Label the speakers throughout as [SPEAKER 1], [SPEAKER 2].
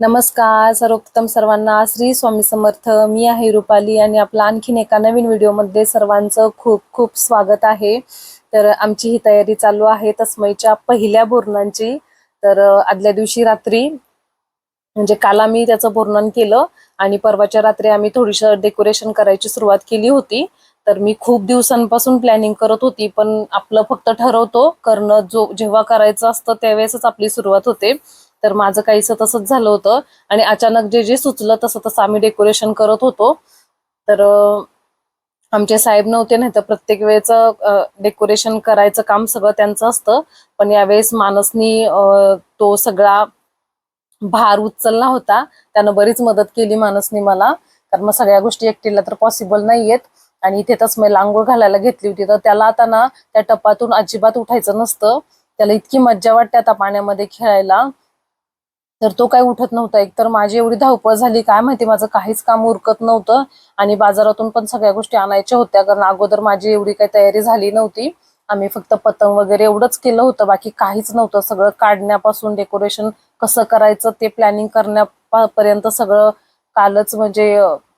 [SPEAKER 1] नमस्कार सर्वप्रथम सर्वांना श्री स्वामी समर्थ. मी आहे रुपाली आणि आपला आणखीन एका नवीन व्हिडिओमध्ये सर्वांचं खूप खूप स्वागत आहे. तर आमची ही तयारी चालू आहे तस्मईच्या पहिल्या बोरणांची. तर आदल्या दिवशी रात्री म्हणजे काल आम्ही त्याचं बोर्णन केलं आणि परवाच्या रात्री आम्ही थोडीसं डेकोरेशन करायची सुरुवात केली होती. तर मी खूप दिवसांपासून प्लॅनिंग करत होती पण आपलं फक्त ठरवतो करणं जो जेव्हा करायचं असतं त्यावेळेसच आपली सुरुवात होते. तर माझं काहीसं तसंच झालं होतं. आणि अचानक जे जे सुचलं तसं तसं आम्ही डेकोरेशन करत होतो. तर आमचे साहेब नव्हते नाही तर प्रत्येक वेळेचं डेकोरेशन करायचं काम सगळं त्यांचं असतं. पण यावेळेस मानसनी तो सगळा भार उचलला होता. त्यानं बरीच मदत केली मानसनी मला. कारण मग सगळ्या गोष्टी एकटीला तर पॉसिबल नाहीयेत. आणि इथे मी लांगोळ घालायला घेतली होती. तर त्याला आता ना त्या टपातून अजिबात उठायचं नसतं. त्याला इतकी मज्जा वाटते आता पाण्यामध्ये खेळायला. तर तो काही उठत नव्हता. एकतर माझी एवढी धावपळ झाली काय माहिती माझं काहीच काम उरकत नव्हतं. आणि बाजारातून पण सगळ्या गोष्टी आणायच्या होत्या कारण अगोदर माझी एवढी काही तयारी झाली नव्हती. आम्ही फक्त पतंग वगैरे एवढंच केलं होतं बाकी काहीच नव्हतं. सगळं काढण्यापासून डेकोरेशन कसं करायचं ते प्लॅनिंग करण्यापर्यंत सगळं कालच म्हणजे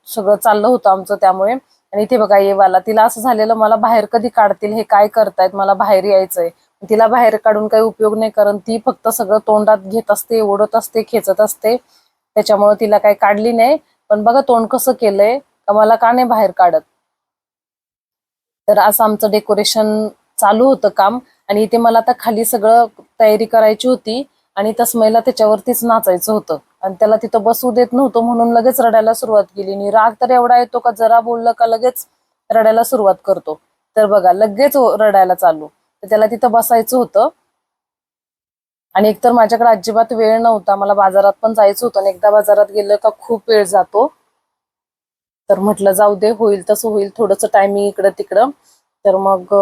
[SPEAKER 1] सगळं चाललं होतं आमचं त्यामुळे. आणि इथे बघा येवाला तिला असं झालेलं मला बाहेर कधी काढतील हे काय करतायत मला बाहेर यायचंय. तिला बाहेर काढून काही उपयोग नाही कारण ती फक्त सगळं तोंडात घेत असते ओढत असते खेचत असते. त्याच्यामुळे तिला काही काढली नाही. पण बघा तोंड कसं केलंय का मला का नाही बाहेर काढत? तर असं आमचं डेकोरेशन चालू होतं काम. आणि इथे मला आता खाली सगळं तयारी करायची होती. आणि तस्मैला त्याच्यावरतीच नाचायचं होतं. आणि त्याला तिथं बसू देत नव्हतं म्हणून लगेच रडायला सुरुवात केली. आणि राग तर एवढा येतो का जरा बोललं का लगेच रडायला सुरुवात करतो. तर बघा लगेच रडायला चालू. तर त्याला तिथं बसायचं होतं. आणि एकतर माझ्याकडे अजिबात वेळ नव्हता. मला बाजारात पण जायचं होतं आणि एकदा बाजारात गेलं का खूप वेळ जातो. तर म्हटलं जाऊ दे होईल तसं होईल. थोडंसं टायमिंग इकडं तिकडं. तर मग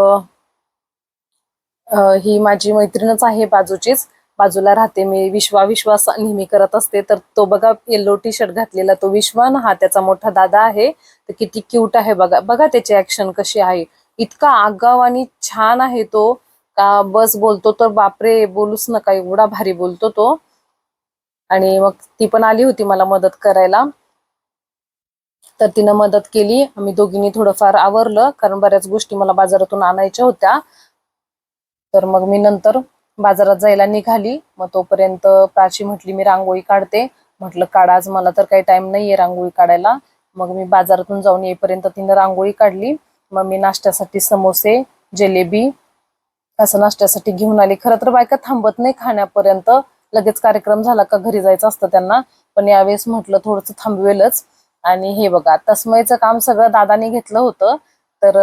[SPEAKER 1] ही माझी मैत्रीणच आहे बाजूचीच. बाजूला राहते मी. विश्वा विश्वास नेहमी करत असते. तर तो बघा येल्लो टी शर्ट घातलेला तो विश्वान. हा त्याचा मोठा दादा आहे. तर किती क्यूट आहे बघा. बघा त्याची ऍक्शन कशी आहे. इतका आगाव आणि छान आहे तो. का बस बोलतो तर बापरे बोलूच नका एवढा भारी बोलतो तो. आणि मग ती पण आली होती मला मदत करायला. तर तिनं मदत केली. आम्ही दोघींनी थोडंफार आवरलं कारण बऱ्याच गोष्टी मला बाजारातून आणायच्या होत्या. तर मग मी नंतर बाजारात जायला निघाली. मग तोपर्यंत प्राची म्हटली मी रांगोळी काढते. म्हटलं काढ आज मला तर काही टाइम नाहीये रांगोळी काढायला. मग मी बाजारातून जाऊन येईपर्यंत तिनं रांगोळी काढली. मग मी नाश्त्यासाठी समोसे जिलेबी असं नाश्त्यासाठी घेऊन आली. खरं तर बायका थांबत नाही खाण्यापर्यंत. लगेच कार्यक्रम झाला का घरी जायचं असतं त्यांना. पण यावेळेस म्हटलं थोडंसं थांबवेलच. आणि हे बघा तस्मयचं काम सगळं दादाने घेतलं होतं. तर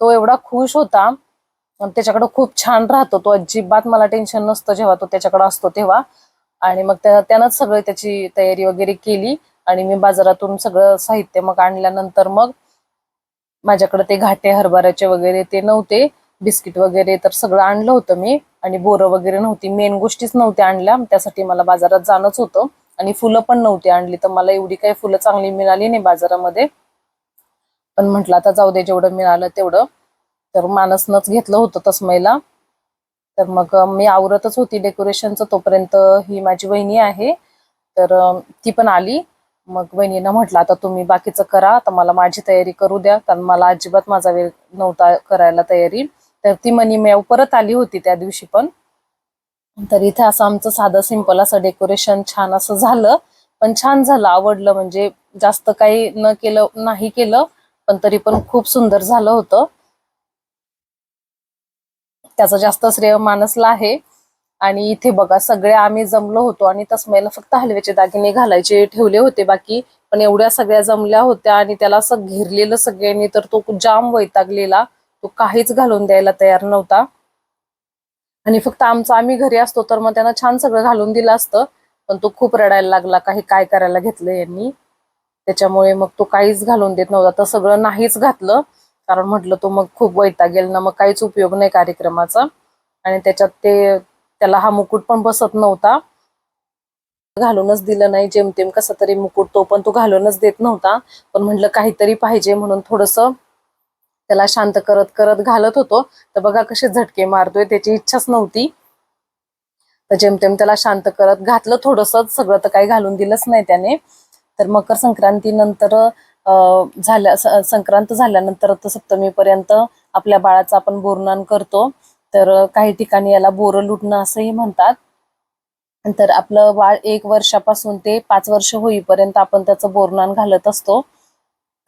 [SPEAKER 1] तो एवढा खुश होता. त्याच्याकडं खूप छान राहतो तो. अजिबात मला टेन्शन नसतं जेव्हा तो त्याच्याकडे असतो तेव्हा. आणि मग त्यानंच सगळं त्याची तयारी वगैरे केली. आणि मी बाजारातून सगळं साहित्य मग आणल्यानंतर मग माझ्याकडे ते घाटे हरभऱ्याचे वगैरे ते नव्हते बिस्किट वगैरे तर सगळं आणलं होतं मी. आणि बोरं वगैरे नव्हती. मेन गोष्टीच नव्हत्या आणल्या. त्यासाठी मला बाजारात जाणंच होतं. आणि फुलं पण नव्हती आणली. तर मला एवढी काही फुलं चांगली मिळाली नाही बाजारामध्ये. पण म्हटलं आता जाऊ दे जेवढं मिळालं तेवढं. तर मानसनच घेतलं होतं तस्मयला तर मग मी आवरतच होती डेकोरेशनचं तोपर्यंत ही माझी वहिनी आहे. तर ती पण आली. मग बहिणीनं म्हटलं आता तुम्ही बाकीचं करा आता मला माझी तयारी करू द्या कारण मला अजिबात माझा वेळ नव्हता करायला तयारी. तर ती मनी मेव परत आली होती त्या दिवशी पण. तर इथे असं आमचं साधं सिंपल असं डेकोरेशन छान असं झालं. पण छान झालं आवडलं म्हणजे जास्त काही न केलं नाही केलं पण तरी पण खूप सुंदर झालं होतं. त्याचं जास्त श्रेय मानसला आहे. आणि इथे बघा सगळे आम्ही जमलो होतो आणि तस्मयला फक्त हलव्याचे दागिने घालायचे ठेवले होते बाकी पण एवढ्या सगळ्या जमल्या होत्या आणि त्याला असं घेरलेलं सगळ्यांनी तर तो जाम वैतागलेला. तो काहीच घालून द्यायला तयार नव्हता. आणि फक्त आमचं आम्ही घरी असतो तर मग त्यांना छान सगळं घालून दिलं असतं. पण तो खूप रडायला लागला काही काय करायला घेतलं यांनी. त्याच्यामुळे मग तो काहीच घालून देत नव्हता. तर सगळं नाहीच घातलं कारण म्हटलं तो मग खूप वैतागेल ना मग काहीच उपयोग नाही कार्यक्रमाचा. आणि त्याच्यात ते त्याला हा मुकुट पण बसत नव्हता. घालूनच दिलं नाही जेमतेम कसा तरी मुकुट तो पण तो घालूनच देत नव्हता. पण म्हटलं काहीतरी पाहिजे म्हणून थोडस त्याला शांत करत करत घालत होतो. तर बघा कसे झटके मारतोय त्याची इच्छाच नव्हती. तर जेमतेम त्याला शांत करत घातलं थोडस सगळं तर काही घालून दिलंच नाही त्याने. तर मकर संक्रांतीनंतर अं, झाल्या संक्रांत झाल्यानंतर तर सप्तमीपर्यंत आपल्या बाळाचं आपण बोरनान करतो. तर काही ठिकाणी याला बोरं लुटणं असंही म्हणतात. तर आपलं बाळ एक वर्षापासून ते पाच वर्ष होईपर्यंत आपण त्याचं बोरनान घालत असतो.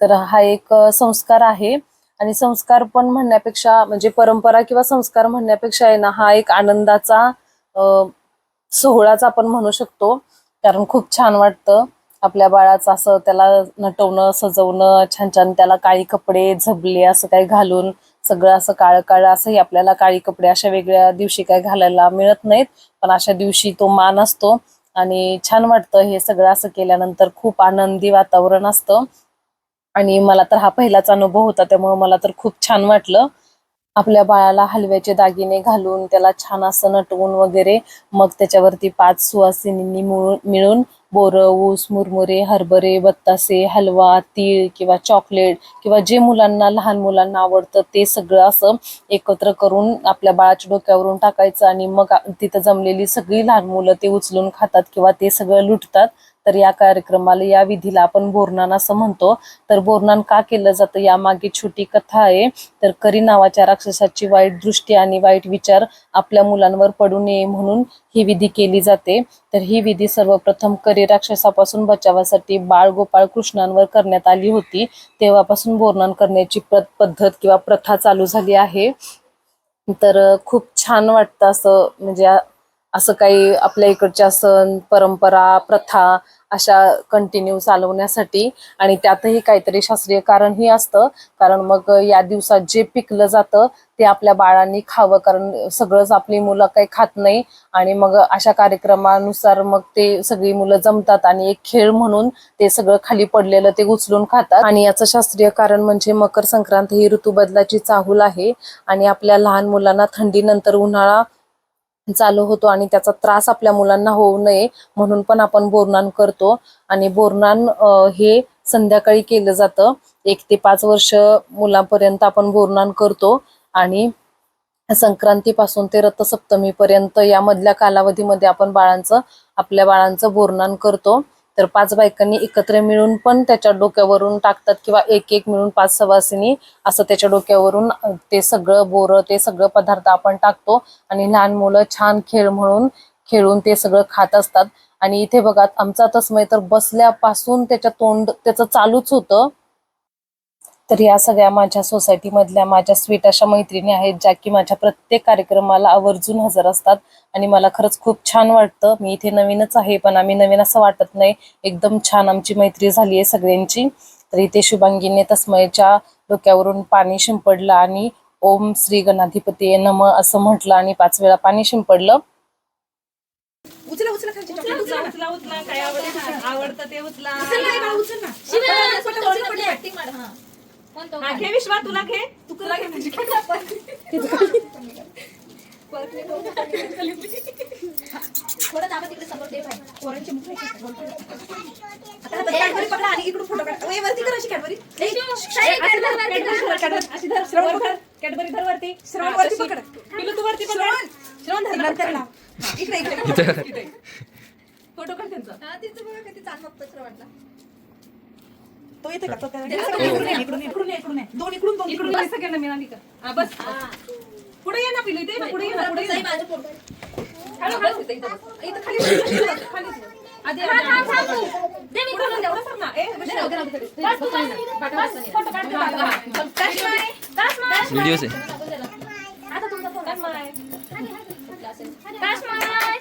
[SPEAKER 1] तर हा एक संस्कार आहे. आणि संस्कार पण म्हणण्यापेक्षा म्हणजे परंपरा किंवा संस्कार म्हणण्यापेक्षा आहे ना हा एक आनंदाचा सोहळाच आपण म्हणू शकतो. कारण खूप छान वाटतं आपल्या बाळाचं असं त्याला नटवणं सजवणं छान छान त्याला काळी कपडे झबले असं काही घालून सगळं असं काळं काळं असंही आपल्याला काळी कपडे अशा वेगळ्या दिवशी काही घालायला मिळत नाहीत पण अशा दिवशी तो मान असतो आणि छान वाटतं हे सगळं असं केल्यानंतर खूप आनंदी वातावरण असतं. आणि मला तर हा पहिलाच अनुभव होता त्यामुळे मला तर खूप छान वाटलं. आपल्या बाळाला हलव्याचे दागिने घालून त्याला छान असं नटवून वगैरे मग त्याच्यावरती पाच सुवासिनींनी मिळून मिळून बोरं ऊस मुरमुरे हरभरे बत्तासे हलवा तीळ किंवा चॉकलेट किंवा जे मुलांना लहान मुलांना आवडतं ते सगळं असं एकत्र करून आपल्या बाळाच्या डोक्यावरून टाकायचं आणि मग तिथं जमलेली सगळी लहान मुलं ते उचलून खातात किंवा ते सगळं लुटतात. तर या कार्यक्रमाला या विधीला आपण बोरनान असं म्हणतो. तर बोरनान का केलं जातं? यामागे छोटी कथा आहे. तर करी नावाच्या राक्षसाची वाईट दृष्टी आणि वाईट विचार आपल्या मुलांवर पडू नये म्हणून ही विधी केली जाते. तर ही विधी सर्वप्रथम करी राक्षसापासून बचावासाठी बाळ गोपाळ कृष्णांवर करण्यात आली होती. तेव्हापासून बोरनान करण्याची प्र- पद्धत किंवा प्रथा चालू झाली आहे. तर खूप छान वाटतं असं म्हणजे असं काही आपल्या इकडच्या सण परंपरा प्रथा अशा कंटिन्यू चालवण्यासाठी. आणि त्यातही काहीतरी शास्त्रीय कारणही असतं. कारण मग या दिवसात जे पिकलं जातं ते आपल्या बाळांनी खावं. कारण सगळंच आपली मुलं काही खात नाही. आणि मग अशा कार्यक्रमानुसार मग ते सगळी मुलं जमतात. आणि एक खेळ म्हणून ते सगळं खाली पडलेलं ते उचलून खातात. आणि याचं शास्त्रीय कारण म्हणजे मकर संक्रांत ही ऋतुबदलाची चाहूल आहे. आणि आपल्या लहान मुलांना थंडीनंतर उन्हाळा चालू होतो आणि त्याचा त्रास आपल्या मुलांना होऊ नये म्हणून पण आपण बोरनान करतो. आणि बोरनान हे संध्याकाळी केलं जातं. एक ते पाच वर्ष मुलांपर्यंत आपण बोरनान करतो. आणि संक्रांतीपासून ते रथसप्तमीपर्यंत यामधल्या कालावधीमध्ये आपण बाळांचं आपल्या बाळांचं बोरनान करतो. तर पाच बायकांनी एकत्र मिळून पण त्याच्या डोक्यावरून टाकतात किंवा एक एक मिळून पाच सवासिनी असं त्याच्या डोक्यावरून ते सगळं बोरं ते सगळं पदार्थ आपण टाकतो आणि लहान मुलं छान खेळ म्हणून खेळून ते सगळं खात असतात. आणि इथे बघा आमचा तस्मय तर बसल्यापासून त्याच्या तोंड त्याचं चालूच होतं. तर या सगळ्या माझ्या सोसायटी मधल्या माझ्या स्वीट अशा मैत्रिणी आहेत ज्या की माझ्या प्रत्येक कार्यक्रमाला आवर्जून हजर असतात. आणि मला खरंच खूप छान वाटतं. मी इथे नवीनच आहे पण आम्ही नवीन असं वाटत नाही. एकदम छान आमची मैत्री झाली आहे सगळ्यांची. तर इथे शुभांगीने तस्मयच्या डोक्यावरून पाणी शिंपडलं आणि ओम श्री गणाधिपती नम असं म्हटलं आणि पाच वेळा पाणी शिंपडलं.
[SPEAKER 2] उचला उचला उचला.
[SPEAKER 3] उचला. उचला काय आवडतं आवडतं ते उचला. हा, घे विश्वा तुला घे
[SPEAKER 2] तू करा घे कॅडबरी पकडा आणि इकडून फोटो काढा. ए, वरती कर अशी कॅडबरी.
[SPEAKER 3] अशी धर,
[SPEAKER 2] श्रवण पकड.
[SPEAKER 3] कॅडबरी धर वरती
[SPEAKER 2] श्रवण
[SPEAKER 3] हा,
[SPEAKER 2] वरती
[SPEAKER 3] तशी.
[SPEAKER 2] पकड.
[SPEAKER 3] पिलू तू वरती पकड
[SPEAKER 2] श्रवण.
[SPEAKER 3] धर
[SPEAKER 2] नंतर
[SPEAKER 3] पकड.
[SPEAKER 2] लाव. हा, इकडे इकडे
[SPEAKER 3] फोटो काढ त्यांचा
[SPEAKER 2] तो येते का? तो इकडून ये, इकडून इकडून ये, इकडून ये. दोन इकडून दोन
[SPEAKER 3] इकडून. सगळ्यांना मिळाली का हा, बस. पुढे ये ना पिलू ना, पुढे ये ना पुढे ये ना. हळू, हळू. इथं खाली खाली सर ना. ए, बस. बस. फोटो काढ, काढ, काढ.
[SPEAKER 4] व्हिडिओज आहे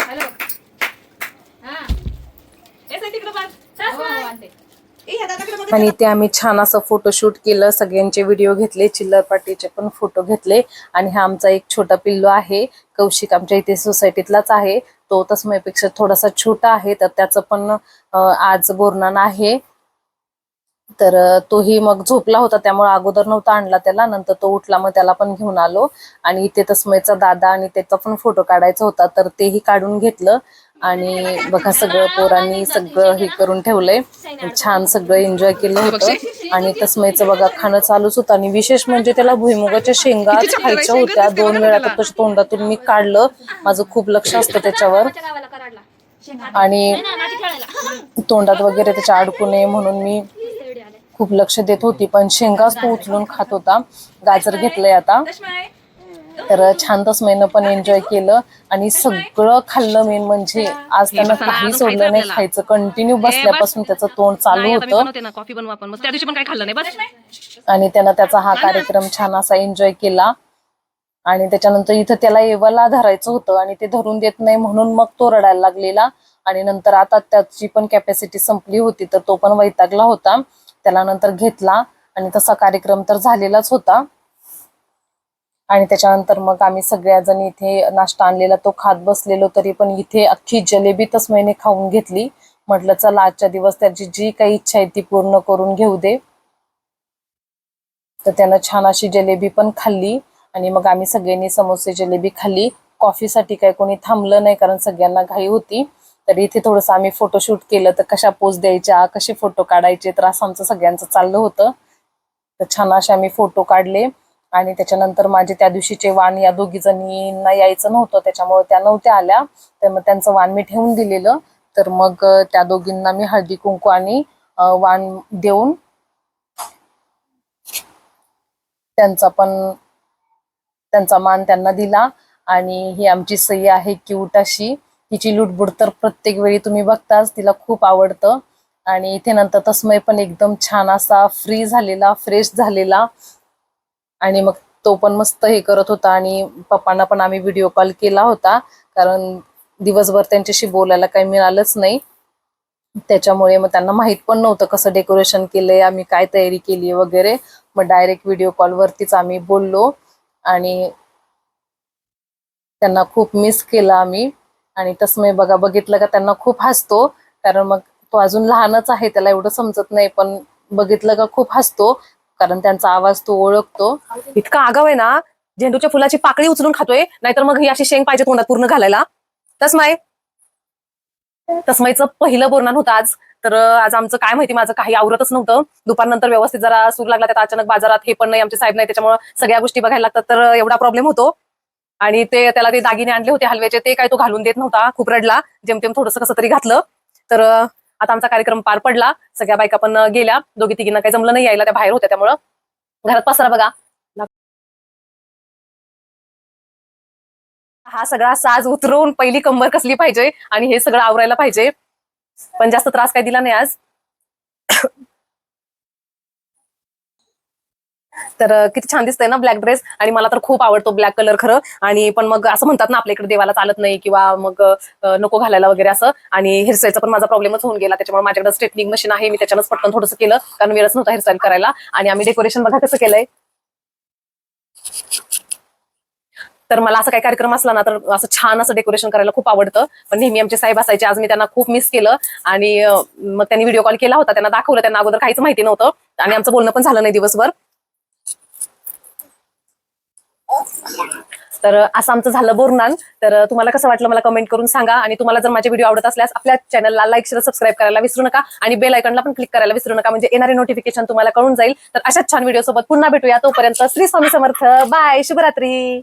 [SPEAKER 3] हॅलो. हा. ए, सर, तिकडं बस.
[SPEAKER 2] ए, ह्या दादाकडे बघ.
[SPEAKER 1] आणि ते आम्ही छान असं फोटोशूट केलं. सगळ्यांचे व्हिडिओ घेतले चिल्लर पार्टीचे पण फोटो घेतले. आणि हा आमचा एक छोटा पिल्लू आहे. कौशिक आमच्या इथे सोसायटीतलाच आहे. तो तस्मयपेक्षा थोडासा छोटा आहे तर त्याचं पण आज बोरणान आहे. तर तोही मग झोपला होता. त्यामुळे अगोदर नव्हता आणला त्याला. नंतर तो उठला मग त्याला पण घेऊन आलो. आणि इथे तस्मयचा दादा आणि त्याचा पण फोटो काढायचा होता. तर तेही काढून घेतलं. आणि बघा सगळं पोरांनी सगळं हे करून ठेवलंय. छान सगळं एन्जॉय केलं होतं. आणि तस्मयचं बघा खाणं चालूच होतं. आणि विशेष म्हणजे त्याला भुईमुगाच्या शेंगा खायच्या होत्या. दोन वेळा तर तोंडातून मी काढलं. माझं खूप लक्ष असतं त्याच्यावर. आणि तोंडात वगैरे त्याच्या अडकू नये म्हणून मी खूप लक्ष देत होती. पण शेंगाच तो उचलून खात होता. गाजर घेतलंय आता. तर छान तस्मयनं पण एन्जॉय केलं. आणि सगळं खाल्लं मेन म्हणजे आज त्यानं काही सोडलं नाही खायचं कंटिन्यू बसल्यापासून त्याचं तोंड चालू होतं.
[SPEAKER 3] कॉफी बनवू आपण. मग त्या दिवशी पण काय खाल्लं नाही बस.
[SPEAKER 1] आणि त्यानं त्याचा हा कार्यक्रम छान असा एन्जॉय केला. आणि त्याच्यानंतर इथं त्याला एवला धरायचं होतं आणि ते धरून देत नाही म्हणून मग तो रडायला लागलेला. आणि नंतर आता त्याची पण कॅपॅसिटी संपली होती तर तो पण वैतागला होता. त्याला नंतर घेतला. आणि तसा कार्यक्रम तर झालेलाच होता. आणि त्याच्यानंतर मग आम्ही सगळ्याजणी इथे नाश्ता आणलेला तो खात बसलेलो तरी पण इथे अख्खी जलेबी तस्मयने खाऊन घेतली. म्हटलं चला आजच्या दिवस त्याची जी काही इच्छा आहे ती पूर्ण करून घेऊ दे. तर त्यानं छान अशी जलेबी पण खाल्ली आणि मग आम्ही सगळ्यांनी समोसे जलेबी खाल्ली. कॉफीसाठी काही कोणी थांबलं नाही कारण सगळ्यांना घाई होती. तर इथे थोडंसं आम्ही फोटोशूट केलं तर कशा पोज द्यायच्या कसे फोटो काढायचे तर असं आमचं सगळ्यांचं चाललं होतं. तर छान असे आम्ही फोटो काढले. आणि त्याच्यानंतर माझे त्या दिवशीचे वाण या दोघी जणींना यायचं नव्हतं त्याच्यामुळे त्या नव्हत्या आल्या. तर मग त्यांचं वाण मी ठेवून दिलेलं. तर मग त्या दोघींना मी हळदी कुंकू आणि वाण देऊन त्यांचा पण त्यांचा मान त्यांना दिला. आणि ही आमची सई आहे क्यूट अशी. तिची लुटबुड तर प्रत्येक वेळी तुम्ही बघताच तिला खूप आवडतं. आणि इथे नंतर तस्मय पण एकदम छान असा फ्री झालेला फ्रेश झालेला. आणि मग तो पण मस्त हे करत होता आणि पप्पांना पण आम्ही व्हिडिओ कॉल केला होता. कारण दिवसभर त्यांच्याशी बोलायला काही मिळालंच नाही. त्याच्यामुळे मग त्यांना माहीत पण नव्हतं कसं डेकोरेशन केलंय आम्ही काय तयारी केली वगैरे. मग डायरेक्ट व्हिडिओ कॉलवरतीच आम्ही बोललो आणि त्यांना खूप मिस केलं आम्ही. आणि तसं बघा बघितलं का त्यांना खूप हसतो. कारण मग तो अजून लहानच आहे त्याला एवढं समजत नाही पण बघितलं का खूप हसतो. कारण त्यांचा आवाज तो ओळखतो.
[SPEAKER 2] इतका आगाव आहे ना झेंडूच्या फुलाची पाकळी उचलून खातोय नाहीतर मग ही अशी शेंग पाहिजे तोंडात पूर्ण घालायला. तसमाय तसमाईचं पहिलं बोरणान होतं आज. तर आज आमचं काय माहिती माझं काही आवरतच नव्हतं. दुपारनंतर व्यवस्थित जरा सूर लागला त्यात अचानक बाजारात हे पण नाही आमचे साहेब नाही त्याच्यामुळे सगळ्या गोष्टी बघायला लागतात तर एवढा प्रॉब्लेम होतो. आणि ते त्याला ते दागिने आणले होते हलव्याचे ते काय तो घालून देत नव्हता खूप रडला. जेमतेम थोडंसं कसं तरी घातलं. तर आता आमचा कार्यक्रम पार पडला. सगळ्या बायका पण गेल्या. दोघी तिघींना काही जमलं नाही यायला त्या बाहेर होत्या त्यामुळं. घरात पसरा बघा. हा सगळा साज उतरवून पहिली कंबर कसली पाहिजे आणि हे सगळं आवरायला पाहिजे. पण जास्त त्रास काही दिला नाही आज. तर किती छान दिसतंय ना ब्लॅक ड्रेस आणि मला तर खूप आवडतो ब्लॅक कलर खरं. आणि पण मग असं म्हणतात ना आपल्या इकडे देवाला चालत नाही किंवा मग नको घालायला वगैरे असं. आणि हेअरस्टाईलचा पण माझा प्रॉब्लेमच होऊन गेला. त्याच्यामुळे माझ्याकडे स्ट्रेटनिंग मशीन आहे. मी त्याच्यानंच पटकन थोडंसं केलं. कारण वेळच नव्हता हेअरस्टाईल करायला. आणि आम्ही डेकोरेशन बघा कसं केलंय. तर मला असं काही कार्यक्रम असला ना तर असं छान असं डेकोरेशन करायला खूप आवडतं. पण नेहमी आमचे साहेब असायचे. आज मी त्यांना खूप मिस केलं. आणि मग त्यांनी व्हिडिओ कॉल केला होता. त्यांना दाखवलं. त्यांना अगोदर काहीच माहिती नव्हतं. आणि आमचं बोलणं पण झालं नाही दिवसभर. तर असं आमचं झालं बोरनान. तर तुम्हाला कसं वाटलं मला कमेंट करून सांगा. आणि तुम्हाला जर माझे व्हिडिओ आवडत असल्यास आपल्या चॅनलला लाईक शेअर सबस्क्राईब करायला विसरू नका. आणि बेल आयकॉनला पण क्लिक करायला विसरू नका. म्हणजे येणारे नोटिफिकेशन तुम्हाला कळून जाईल. तर अशाच छान व्हिडिओ सोबत पुन्हा भेटूया. तोपर्यंत श्री स्वामी समर्थ. बाय शुभरात्री.